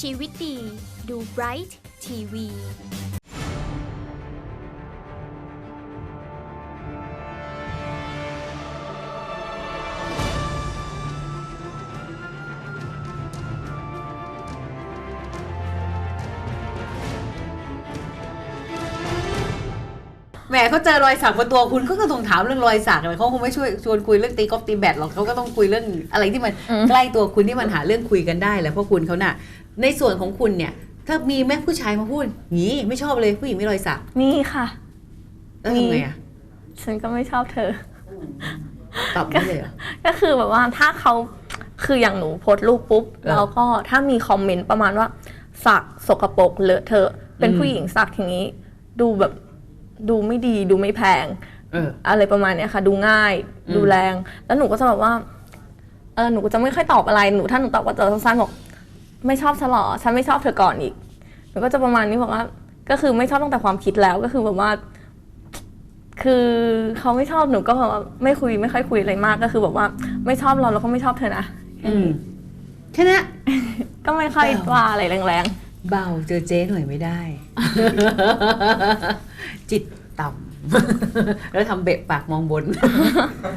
ชีวิตดี ดูไบรท์ทีวี มเขาเจอรอยสักบนตัวคุณเขาก็ต้องถามเรื่องรอยสักเลยเขาคงไม่ช่วยชวนคุยเรื่องตีกอล์ฟตีแบดหรอกเขาก็ต้องคุยเรื่องอะไรที่มันอืมใกล้ตัวคุณที่มันหาเรื่องคุยกันได้แหละเพราะคุณเขาน่ะ ในส่วนของคุณเนี่ย ถ้ามีแม่ผู้ชายมาพูดงี้ไม่ชอบเลยผู้หญิงไม่รอยสักนี่ค่ะแล้วทำไงอะฉันก็ไม่ชอบเธอตอบไม่เลยเหรอก็คือแบบว่าถ้าเขาคืออย่างหนูโพสต์รูปปุ๊บเออแล้วก็ถ้ามีคอมเมนต์ประมาณว่าสักสกปรกเลอะเทอะเป็นอืมผู้หญิงสักอย่างนี้ ดูแบบ ดูไม่ดีดูไม่แพงเออ อะไรประมาณเนี้ยค่ะ ดูง่ายอืม ดูแรง แล้วหนูก็จะแบบว่าเออหนูก็จะไม่ค่อยตอบอะไรหนูถ้าหนูตอบก็จะสั้นๆบอกไม่ชอบฉันหรอฉันไม่ชอบเธอก่อนอีกหนูก็จะประมาณนี้บอกว่า ก็คือไม่ชอบตั้งแต่ความคิดแล้วก็คือแบบว่า คือเขาไม่ชอบหนูก็แบบว่าไม่คุยไม่ค่อยคุยอะไรมากก็คือแบบว่าไม่ชอบเราแล้วก็ไม่ชอบเธอนะอืมแค่นั้น ก็ไม่ค่อยเปล่าว่าอะไรแรง เบาเจอเจ๊หน่อยไม่ได้ จิตต่ำแล้วทำเบะปากมองบน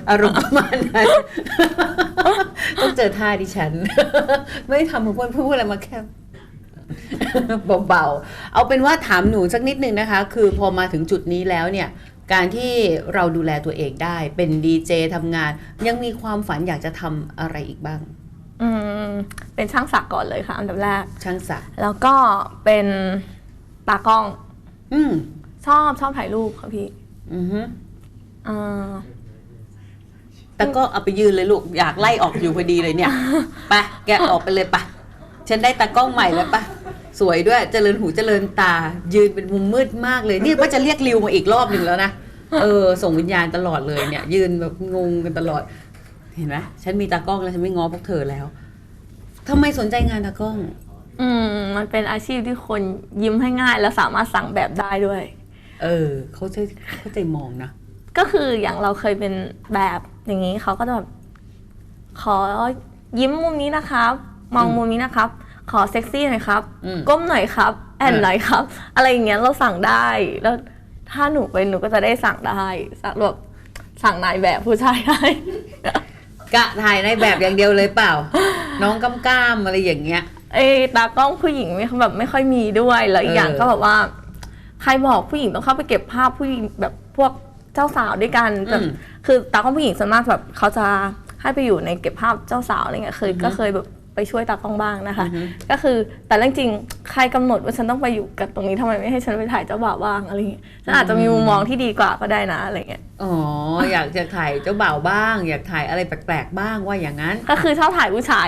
อารมณ์ประมาณนั้นต้องเจอท่าดิฉัน ไม่ทำเหมือนพูดพูดอะไรมาแค่เบาๆ เอาเป็นว่าถามหนูสักนิดนึงนะคะ คือพอมาถึงจุดนี้แล้วเนี่ย การที่เราดูแลตัวเองได้เป็นดีเจทำงาน ยังมีความฝันอยากจะทำอะไรอีกบ้างๆ อืมเป็นช่างสักก่อนเลยค่ะ อันดับแรก ช่างสัก แล้วก็เป็นตากล้อง อืมชอบชอบถ่ายรูปค่ะพี่อือฮึอ่าแต่ก็เอาไปยืนเลยลูก อยากไล่ออกอยู่พอดีเลยเนี่ยไปแกะออกไปเลยปะฉันได้ตากล้องใหม่แล้วปะสวยด้วย เจริญหูเจริญตา ยืนเป็นมุมมืดมากเลยเนี่ยว่าจะเรียกริวมาอีกรอบหนึ่งแล้วนะ เออ ส่งวิญญาณตลอดเลยเนี่ย ยืนแบบงงกันตลอด เห็นไหมฉันมีตากล้องแล้วฉันไม่ง้อพวกเธอแล้วทำไมสนใจงานตากล้อง อืมมันเป็นอาชีพที่คนยิ้มให้ง่าย และสามารถสั่งแบบได้ด้วย เออเขาใจเขาใจมองนะก็คืออย่างเราเคยเป็นแบบอย่างนี้เขาก็จะแบบขอยิ้มมุมนี้นะครับ มองอืมมุมนี้นะครับ ขอเซ็กซี่หน่อยครับอืมก้มหน่อยครับ แอนเออหน่อยครับ อะไรอย่างเงี้ยเราสั่งได้แล้วถ้าหนูไปหนูก็จะได้สั่งได้สั่งแบบสั่งนายแบบผู้ชายได้ กะถ่ายในแบบอย่างเดียวเลยเปล่า น้องกำก้ามอะไรอย่างเงี้ย เอยตากล้องผู้หญิงไม่แบบไม่ค่อยมีด้วยแล้วอีกอย่างเออก็แบบว่า ใครบอกผู้หญิงต้องเข้าไปเก็บภาพผู้หญิงแบบพวกเจ้าสาวด้วยกันแบบอืม คือตากล้องผู้หญิงส่วนมากแบบเขาจะให้ไปอยู่ในเก็บภาพเจ้าสาวอะไรเงี้ยเคยอือฮึก็เคยแบบ ไปช่วยตากล้องบ้างนะคะอือฮึก็คือแต่เรื่องจริงใครกำหนดว่าฉันต้องไปอยู่กับตรงนี้ทำไมไม่ให้ฉันไปถ่ายเจ้าบ่าวบ้างอะไรเงี้ยฉันอาจจะมีมุมมองที่ดีกว่าก็ได้นะอะไรเงี้ยอ๋ออยากจะถ่ายเจ้าบ่าวบ้าง อยากถ่ายอะไรแปลกๆบ้างว่าอย่างนั้น ก็คือชอบถ่ายผู้ชาย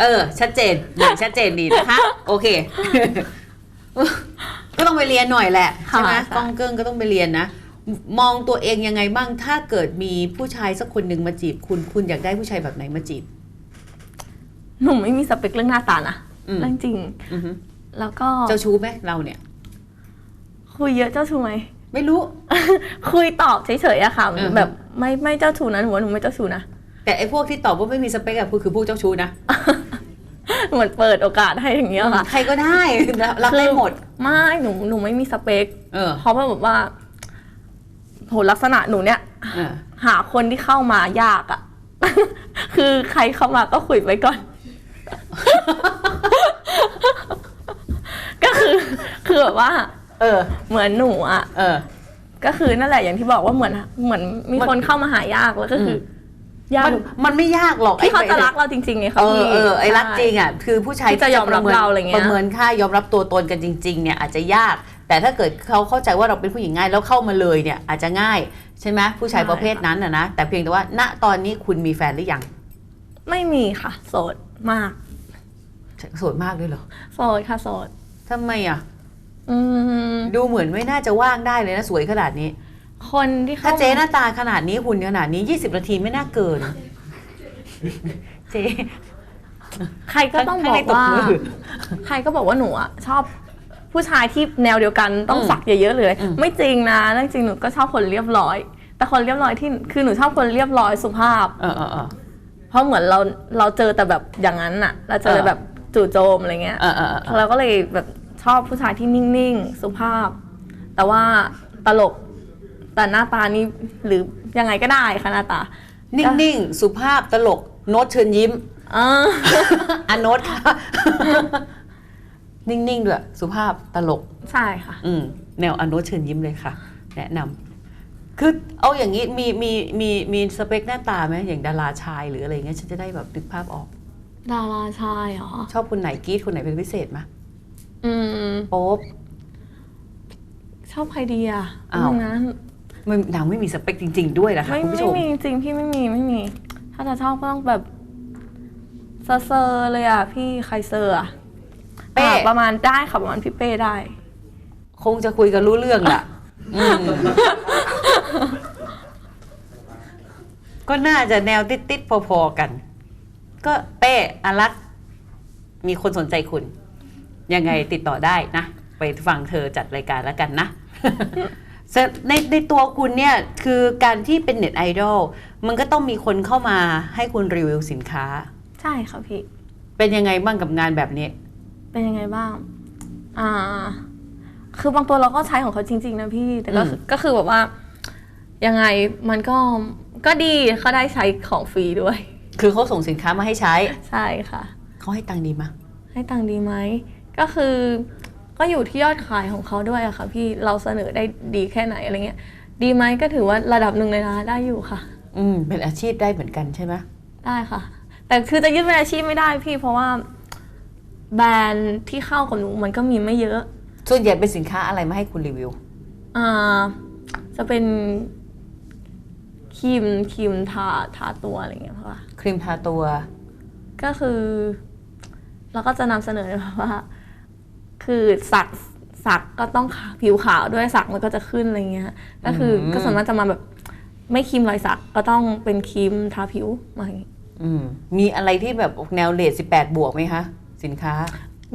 เออ ชัดเจนอย่างชัดเจนดีนะคะ โอเค ก็ต้องไปเรียนหน่อยแหละใช่ไหมค่ะกล้องเกิ้งก็ต้องไปเรียนนะมองตัวเองยังไงบ้างถ้าเกิดมีผู้ชายสักคนหนึ่งมาจีบคุณ คุณอยากได้ผู้ชายแบบไหนมาจีบ หนุ่มไม่มีสเปคเรื่องหน้าตานะอืม เรื่องจริง อือฮึแล้วก็เจ้าชู้ไหมเราเนี่ย คุยเยอะเจ้าชู้ไหม ไม่รู้ คุยตอบเฉยๆอะค่ะอือฮึ แบบไม่ไม่เจ้าชู้นะหนูว่าหนูไม่เจ้าชู้นะแต่ไอ้พวกที่ตอบว่าไม่มีสเปคอะคือคือพวกเจ้าชู้นะเหมือนเปิดโอกาสให้อย่างเงี้ยค่ะ ใครก็ได้ รับได้หมด ไม่หนูหนูไม่มีสเปค เออเพราะว่าแบบว่าโหลักษณะหนูเนี่ย เออหาคนที่เข้ามายากอะ คือใครเข้ามาก็คุยไปก่อน ก็คือคือแบบว่า เออ เหมือนหนูอะเออ ก็คือนั่นแหละอย่างที่บอกว่าเหมือนเหมือนมีมันคนเข้ามาหายากแล้วก็คืออยากมันมันไม่ยากหรอกที่เขาไอ้จะรักเราจริงๆไงเอคะอพี่เออไอ้รักจริงใช่อะคือผู้ชายที่จะยอมรับเราอะไรเงี้ยประเมินค่ายอมรับตัวตนกันจริง ๆ เนี่ยอาจจะยาก แต่ถ้าเกิดเขาเข้าใจว่าเราเป็นผู้หญิงง่ายแล้วเข้ามาเลยเนี่ย อาจจะง่าย ใช่ไหมผู้ชายประเภทนั้นอะนะแต่เพียงแต่ว่า ณตอนนี้คุณมีแฟนหรือยัง ไม่มีค่ะ โสดมาก โสดมากด้วยเหรอโสดค่ะโสดทำไมอะอืมดูเหมือนไม่น่าจะว่างได้เลยนะสวยขนาดนี้ คนที่เข้าถ้าเจ๊หน้าตาขนาดนี้หุ่นขนาดนี้20นาทีไม่น่าเกิน เจ๊ใครก็ต้องบข้างอในกตบว่ามือใครก็บอกว่าหนูอะชอบผู้ชายที่แนวเดียวกันต้องอืมสักเยอะๆเลยอืมไม่จริงนะเรื่องจริงหนูก็ชอบคนเรียบร้อย แต่คนเรียบร้อยที่คือหนูชอบคนเรียบร้อยสุภาพเออเออเออเพราะเหมือนเราเราเจอแต่แบบอย่างนั้นน่ะ เราเจอเออแบบ จู่โจมอะไรเงี้ยอ่าอ่าอ่าเราก็เลยแบบชอบผู้ชายที่นิ่งๆ สุภาพ แต่ว่าตลกแต่หน้าตานี่หรือยังไงก็ได้ค่ะหน้าตา นิ่งๆ สุภาพตลกโน้ตเชิญยิ้มเอออะโน้ตค่ะนิ่งๆด้วยสุภาพตลกใช่ค่ะ อืมแนวอนุเชิญยิ้มเลยค่ะ แนะนำคือเอาอย่างนี้มีมีมีมีสเปคหน้าตาไหมอย่างดาราชายหรืออะไรเงี้ยฉันจะได้แบบนึกภาพออก ดาราชายเหรอ ชอบคนไหนกรีดคนไหนเป็นพิเศษไหมอืม โป๊บชอบใครดีอะอ้าว นะมันนางไม่มีสเปคจริง ๆ ด้วยนะคะไม่คุณผู้ชไม่ม มีจริงๆพี่ไม่มีไม่มี ถ้าจะชอบก็ต้องแบบเซอร์เซอร์เลยอะ พี่ใครเซอร์อะเป้ อ่าประมาณได้ค่ะประมาณพี่เป้ได้ คงจะคุยกันรู้เรื่องล่ะอืมก็น่าจะแนวติดๆพอๆกัน ก็เป้อารักษ์มีคนสนใจคุณ ยังไงติดต่อได้นะ ไปฟังเธอจัดรายการแล้วกันนะ ในในตัวคุณเนี่ย คือการที่เป็นเน็ตไอดอลมันก็ต้องมีคนเข้ามาให้คุณรีวิวสินค้า ใช่ค่ะพี่ เป็นยังไงบ้างกับงานแบบนี้ เป็นยังไงบ้าง อ่า คือบางตัวเราก็ใช้ของเขาจริง ๆ นะพี่ แต่ก็คือก็คือแบบว่า ยังไงมันก็ก็ดีเขาได้ใช้ของฟรีด้วย คือเขาส่งสินค้ามาให้ใช้ ใช่ค่ะ เขาให้ตังค์ดีมะให้ตังค์ดีไหม ก็คือ ก็อยู่ที่ยอดขายของเขาด้วยอะค่ะ พี่เราเสนอได้ดีแค่ไหนอะไรเงี้ย ดีไหมก็ถือว่าระดับหนึ่งเลยนะได้อยู่ค่ะ อืม เป็นอาชีพได้เหมือนกันใช่ไหมได้ค่ะ แต่คือจะยึดเป็นอาชีพไม่ได้พี่ เพราะว่า แบรนด์ที่เข้ากับหนูมันก็มีไม่เยอะส่วนใหญ่เป็นสินค้าอะไรมาให้คุณรีวิว อ่า จะเป็นครีมครีมทาทาตัวอะไรอย่างเงี้ยค่ะ ครีมทาตัว ก็คือ เราก็จะนำเสนอแบบว่า คือสักสักก็ต้องขาวผิวขาวด้วยสักมันก็จะขึ้นอะไรเงี้ย ก็คืออมก็สามารถจะมาแบบไม่ครีมรอยสักก็ต้องเป็นครีมทาผิวมาอย่างงี้อืมมีอะไรที่แบบแนวเลทสิบแปดบวกไหมคะ สินค้า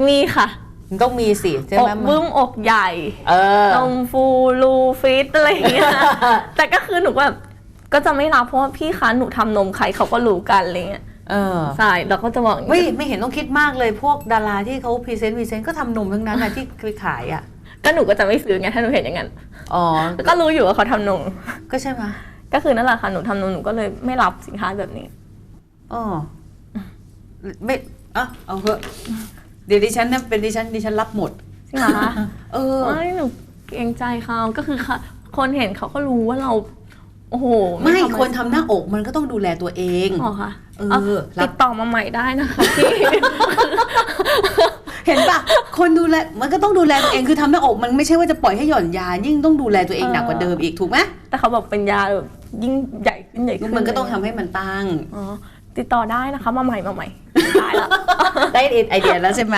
มีค่ะมันต้องมีสิใช่อไหมกบึ้มอกใหญ่ เออ นมฟูรูฟิตอะไรอย่างเงี้ย แต่ก็คือหนูก็แบบ ก็จะไม่รับเพราะว่าพี่คะหนูทำนมใครเขาก็รู้กันอะไรเงี้ยเออใช่เราก็จะบอกอย่างไม่งี้ไม่เห็นต้องคิดมากเลยพวกดาราที่เขาพรีเซนต์พรีเซนต์ก็ทำนมทั้งนั้นนะที่ไปขายอะก็หนูก็จะไม่ซื้อไงถ้าหนูเห็นอย่างนั้นอ๋อก็รู้อยู่ว่าเขาทำนมก็ใช่ไหมก็คือนั่นแหละค่ะหนูทำนมหนูก็เลยไม่รับสินค้าแบบนี้อ๋อไม่อะเอาเถอะเดี๋ยวดิฉันเนี่ยเป็นดิฉันดิฉันรับหมดจริงเหรอคะเออไม่หนูเกรงใจเขาก็คือค่ะคนเห็นเขาก็รู้ว่าเรา โอ้โหไม่ธรรดาคนทำหน้าอกมันก็ต้องดูแลตัวเองอ๋อค่ะเออเอารับติดต่อมาใหม่ได้นะคะพี่เห็นปะคนดูแลมันก็ต้องดูแลตัวเองคือทำหน้าอกมันไม่ใช่ว่าจะปล่อยให้หย่อนยายิ่งต้องดูแลตัวเองหนักกว่าเดิมอีกถูกไหมแต่เขาบอกเป็นยาแบบยิ่งใหญ่ขึ้นใหญ่ขึ้นมันก็ต้องทำให้มันตั้งอ๋อติดต่อได้นะคะมาใหม่มาใหม่ได้ละได้ไอเดียแล้วใช่ไหม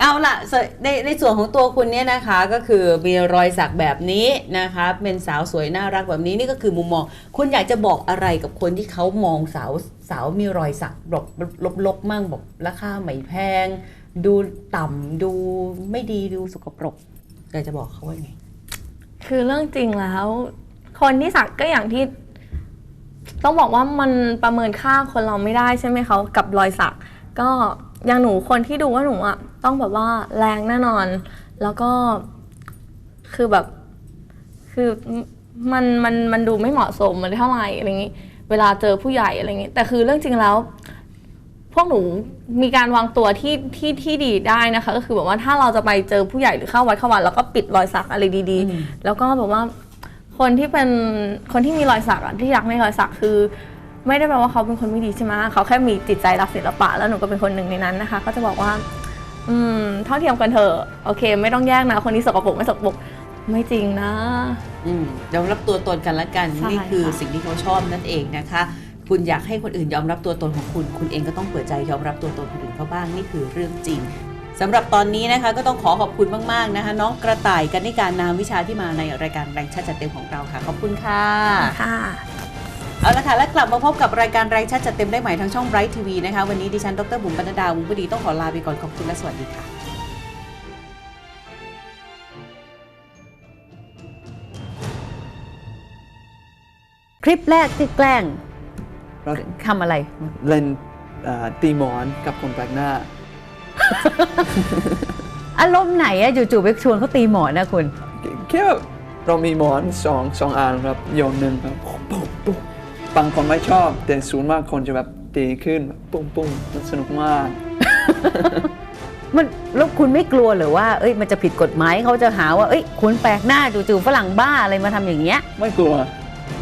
เอาล่ะในในส่วนของตัวคุณเนี่ยนะคะก็คือมีรอยสักแบบนี้นะคะเป็นสาวสวยน่ารักแบบนี้นี่ก็คือมุมมอง คุณอยากจะบอกอะไรกับคนที่เขามองสาวสาวมีรอยสักแบลบลบมั่งบอกราคาไม่แพง ดูต่ำดูไม่ดีดูสกปรกอยากจะบอกเขาว่าไง คือเรื่องจริงแล้ว คนที่สักก็อย่างที่ ต้องบอกว่ามันประเมินค่าคนเราไม่ได้ใช่ไหมเขากับรอยสักก็ อย่างหนูคนที่ดูว่าหนูอะต้องแบบว่าแรงแน่นอน แล้วก็คือแบบ คือมันมันมันดูไม่เหมาะสมมันเท่าไหร่อะไรอย่างงี้ เวลาเจอผู้ใหญ่อะไรอย่างงี้ แต่คือเรื่องจริงแล้ว พวกหนูมีการวางตัวที่ที่ที่ดีได้นะคะ ก็คือแบบว่าถ้าเราจะไปเจอผู้ใหญ่หรือเข้าวัดเข้าวัดแล้วก็ปิดรอยสักอะไรดีอืมๆแล้วก็แบบว่าคนที่เป็นคนที่มีรอยสักอะที่รักในรอยสักคือ ไม่ได้แปลว่าเขาเป็นคนไม่ดีใช่ไหมเขาแค่มีจิตใจรักศิลปะ แล้วหนูก็เป็นคนหนึ่งในนั้นนะคะ ก็จะบอกว่า อืมเท่าเทียมกันเถอะโอเค ไม่ต้องแยกนะคนนี้สกปรกไม่สกปรกไม่จริงนะอืมยอมรับตัวตนกันละกันใช่นี่คือค่ะ สิ่งที่เขาชอบนั่นเองนะคะ คุณอยากให้คนอื่นยอมรับตัวตนของคุณ คุณเองก็ต้องเปิดใจยอมรับตัวตนคนอื่นเขาบ้างนี่คือเรื่องจริงสำหรับตอนนี้นะคะ ก็ต้องขอขอบคุณมากๆนะคะ น้องกระต่ายกันนิการนามวิชาที่มาในรายการแรงชัดจัดเต็มของเราค่ะขอบคุณค่ะ ค่ะ เอาละค่ะและกลับมาพบกับรายการแรงชัดจัดเต็มได้ใหม่ทางช่อง Bright TV นะคะ วันนี้ดิฉันดรบุ๋มบรรณดาวุ้งพดีต้องขอลาไปก่อนขอบคุณและสวัสดีค่ะคลิปแรกที่แกล้งเราทำอะไรเล่นเอ่อตีหมอนกับคนแปลกหน้า อารมณ์ไหนอะจู่ๆไปชวนเขาตีหมอนนะคุณ แค่แบบเรามีหมอนสองสองอันครับโยนหนึ่งครับปุ๊บปุ๊บ บางคนไม่ชอบแต่ศูนย์มากคนจะแบบตีขึ้นแบบปุ้งปุ้งมันสนุกมาก มันแล้วคุณไม่กลัวเหรือว่า เอ้ยมันจะผิดกฎหมายเขาจะหาว่า เอ้ยคุณแปลกหน้าจู่ๆฝรั่งบ้าอะไรมาทำอย่างเงี้ยไม่กลัว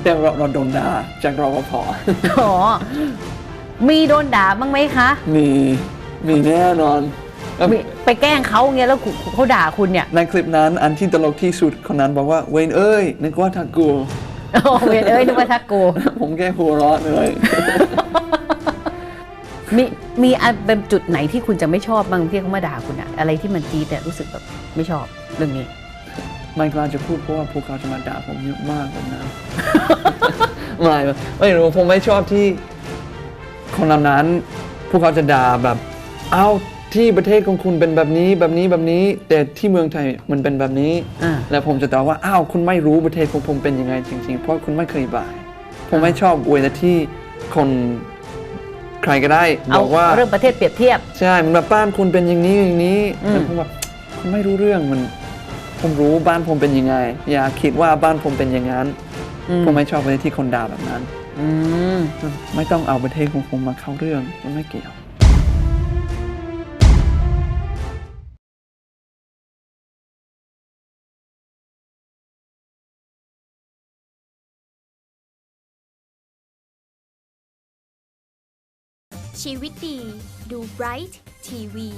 แต่เราเราโดนด่าจากรปภอ๋อมีโดนด่าบ้างไหมคะมีมีแน่นอนแล้วมีไปแกล้งเขาเงี้ยแล้วคุณเขาด่าคุณเนี่ย ในคลิปนั้นอันที่ตลกที่สุดคนนั้นบอกว่าเวนเอ้ยนึกว่าทักกู โอ้เวรเอ้ยนึกว่าทักกู ผมแค่หัวเราะเลยมีมีอันเป็นจุดไหนที่คุณจะไม่ชอบบ้างที่เขามาด่าคุณอะอะไรที่มันจี๊ดเนี่ยรู้สึกแบบไม่ชอบเรื่องนี้ ไม่กล้าจะพูดเพราะว่าพวกเขาจะมาด่าผมเยอะมากแบบนั้นไม่แบบไม่รู้ผมไม่ชอบที่คนเหล่านั้น พวกเขาจะด่าแบบ เอ้า ที่ประเทศของคุณเป็นแบบนี้แบบนี้แบบนี้ แต่ที่เมืองไทยมันเป็นแบบนี้ อ่า แล้วผมจะตอบว่าอ้าวคุณไม่รู้ประเทศของผมเป็นยังไงจริงๆ เพราะคุณไม่เคยบ่ายผมไม่ชอบเวลาที่คนใครก็ได้บเอาอกว่า เรื่องประเทศเปรียบเทียบ ใช่ มันแบบบ้านคุณเป็นอย่างนี้อย่างนี้อืม แล้วผมแบบคุณไม่รู้เรื่องมัน ผมรู้บ้านผมเป็นยังไง อย่าคิดว่าบ้านผมเป็นอย่างนั้น อืมผมไม่ชอบประเทศที่คนด่าแบบนั้น อืม ไม่ต้องเอาประเทศของผมมาเข้าเรื่อง มันไม่เกี่ยว ชีวิตดี ดูไบรท์ทีวี